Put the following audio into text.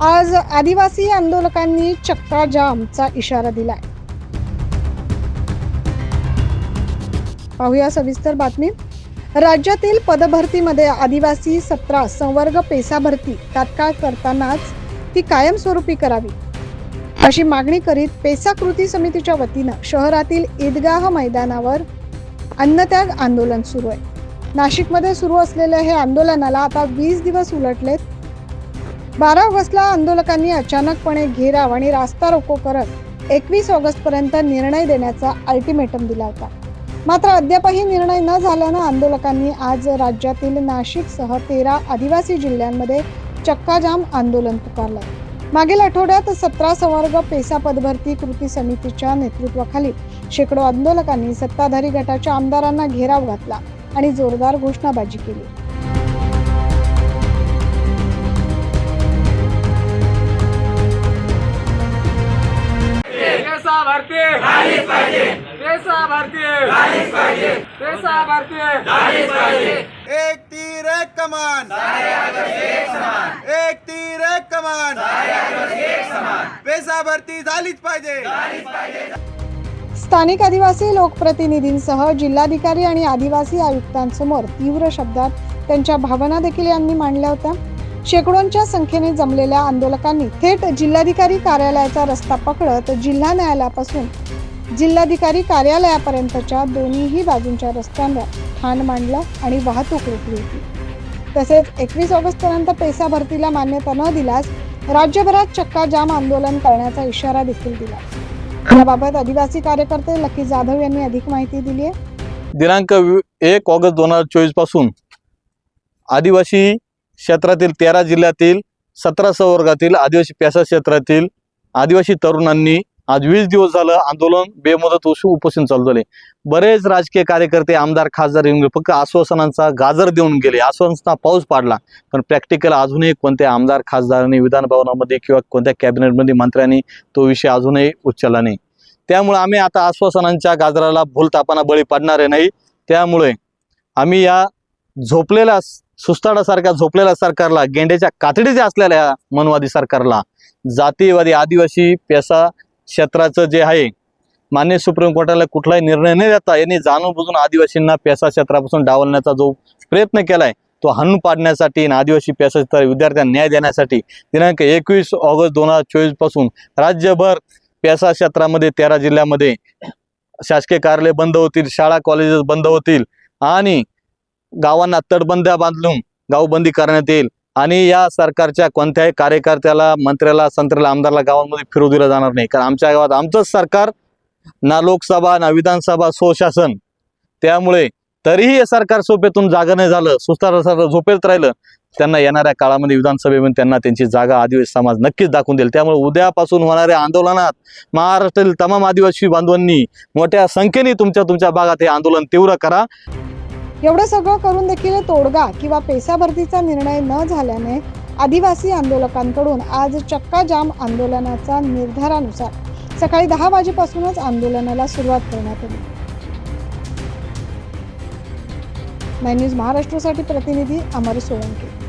आज आदिवासी आंदोलकांनी चक्का जामचा इशारा दिलाय. पाहूया सविस्तर बातमी. राज्यातील पदभरतीमध्ये आदिवासी सतरा संवर्ग पेसा भरती तात्काळ करतानाच ती कायमस्वरूपी करावी. अशी मागणी करीत पेसा कृती समितीच्या वतीनं शहरातील ईदगाह मैदानावर अन्नत्याग आंदोलन सुरू आहे. नाशिकमध्ये सुरू असलेल्या हे आंदोलनाला आता वीस दिवस उलटलेत. बारा ऑगस्टला आंदोलकांनी अचानकपणे घेराव आणि रास्ता रोको करत एकवीस ऑगस्टपर्यंत निर्णय देण्याचा अल्टिमेटम दिला होता. मात्र अद्यापही निर्णय न झाल्यानं आंदोलकांनी आज राज्यातील नाशिकसह तेरा आदिवासी जिल्ह्यांमध्ये चक्काजाम आंदोलन पुकारलं. मागील आठवड्यात सतरा संवर्ग पेसा पदभरती कृती समितीच्या नेतृत्वाखाली शेकडो आंदोलकांनी सत्ताधारी गटाच्या आमदारांना घेराव घातला आणि जोरदार घोषणाबाजी केली. भारतीय. झालीच पाहिजे. पैसा भारतीय. एक तीर एक कमान. एक तीर एक कमान. पेसा भरती झालीच पाहिजे. स्थानिक आदिवासी लोकप्रतिनिधींसह जिल्हाधिकारी आणि आदिवासी आयुक्तांसमोर तीव्र शब्दात त्यांच्या भावना देखील यांनी मांडल्या होत्या. शेकडोंच्या संख्येने जमलेल्या आंदोलकांनी थेट जिल्हाधिकारी कार्यालयाचा रस्ता पकडत जिल्हा न्यायालयापासून जिल्हाधिकारी कार्यालयापर्यंतच्या दोन्हीही बाजूंच्या रस्त्यांवर ठाण मांडलं आणि वाहतूक रोखली होती. तसेच एकवीस ऑगस्ट पर्यंत पेसा भरतीला मान्यता न दिल्यास राज्यभरात चक्का जाम आंदोलन करण्याचा इशारा देखील दिला. याबाबत आदिवासी कार्यकर्ते लकी जाधव यांनी अधिक माहिती दिली आहे. दिनांक एक ऑगस्ट दोन हजार चोवीसपासून आदिवासी क्षेत्रातील तेरा जिल्ह्यातील सतरा संवर्गातील आदिवासी प्यासा क्षेत्रातील आदिवासी तरुणांनी आज वीस दिवस झालं आंदोलन बेमुदत उपोषण चालू झाले. बरेच राजकीय कार्यकर्ते आमदार खासदार येऊन गेले. फक्त आश्वासनांचा गाजर देऊन गेले. आश्वासनांचा पाऊस पाडला. पण प्रॅक्टिकल अजूनही कोणत्या आमदार खासदारांनी विधान भवनामध्ये किंवा कोणत्या कॅबिनेटमध्ये मंत्र्यांनी तो विषय अजूनही उच्चारला नाही. त्यामुळे आम्ही आता आश्वासनांच्या गाजराला भूलतापणा बळी पडणारे नाही. त्यामुळे आम्ही या झोपलेल्या सुस्ताडासारख्या झोपलेल्या सरकारला गेंड्याच्या कातडीच्या असलेल्या मनवादी सरकारला जातीयवादी आदिवासी पेसा क्षेत्राचं जे आहे मान्य सुप्रीम कोर्टाला कुठलाही निर्णय न देता यांनी जाणून बुजून आदिवासींना पेसा क्षेत्रापासून डावलण्याचा जो प्रयत्न केलाय तो हाणून पाडण्यासाठी आणि आदिवासी पेसा क्षेत्र विद्यार्थ्यांना न्याय देण्यासाठी दिनांक एकवीस ऑगस्ट दोन हजार चोवीसपासून राज्यभर पेसा क्षेत्रामध्ये तेरा जिल्ह्यामध्ये शासकीय कार्यालय बंद होतील शाळा कॉलेजेस बंद होतील आणि गावांना तटबंद्या बांधून गावबंदी करण्यात येईल. आणि या सरकारच्या कोणत्याही कार्यकर्त्याला मंत्र्याला संत्र्याला आमदारला गावांमध्ये फिरू दिलं जाणार नाही. कारण आमच्या गावात आमचंच सरकार ना लोकसभा ना विधानसभा स्वशासन. त्यामुळे तरीही हे सरकार सोपेतून जागा नाही झालं. सुस्तार झोपेत राहिलं. त्यांना येणाऱ्या काळामध्ये विधानसभेमध्ये त्यांना त्यांची जागा आदिवासी समाज नक्कीच दाखवून देईल. त्यामुळे उद्यापासून होणाऱ्या आंदोलनात महाराष्ट्रातील तमाम आदिवासी बांधवांनी मोठ्या संख्येने तुमच्या तुमच्या भागात हे आंदोलन तीव्र करा. एवढं सगळं करून देखील तोडगा किंवा पेसाभरतीचा निर्णय न झाल्याने आदिवासी आंदोलकांकडून आज चक्का जाम आंदोलनाचा निर्धारानुसार सकाळी दहा वाजेपासूनच आंदोलनाला सुरुवात करण्यात आली. नाईन न्यूज महाराष्ट्रासाठी प्रतिनिधी अमर सोळंके.